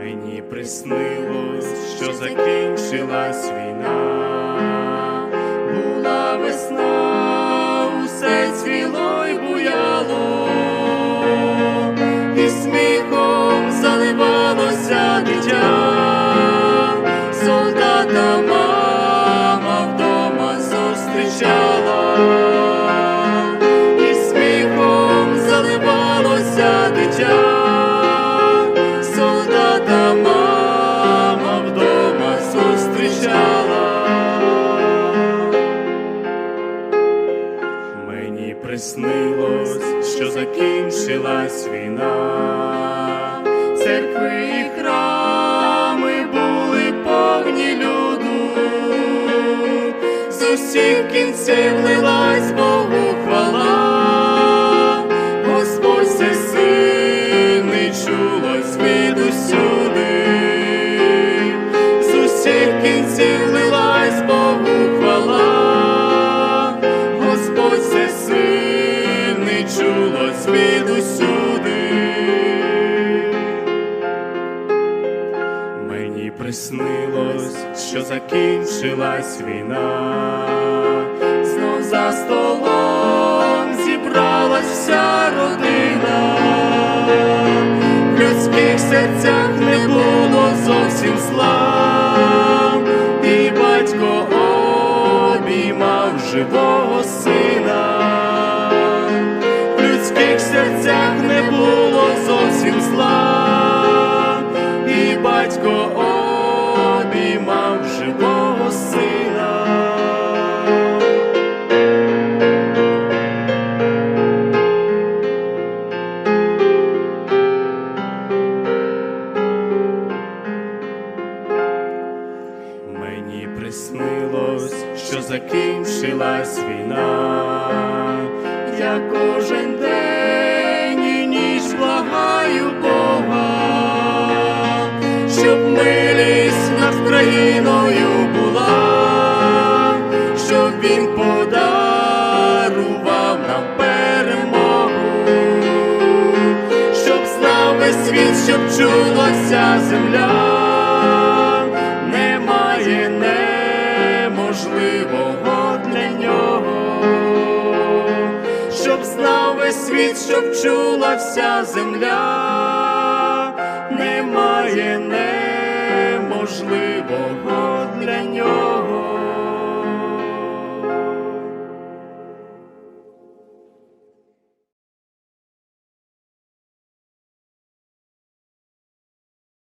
Мені приснилось, що закінчилась війна, була весна, усе цвіло й буяло, і сміхом заливалося дитя, солдата мама вдома зустрічала. Мені приснилось, що закінчилась війна, церкви і храми були повні люду, з усіх кінців лилась приснилось, що закінчилась війна, знов за столом зібралась вся родина, в людських серцях не було зовсім зла, і батько обіймав живого сина, в людських серцях не було приснилось, що закінчилась війна, я кожен день і ніч благаю Бога, щоб милість над країною була, щоб він подарував нам перемогу, щоб знав весь світ, щоб чула вся земля. Неможливого для нього, щоб знав весь світ, щоб чула вся земля, немає неможливого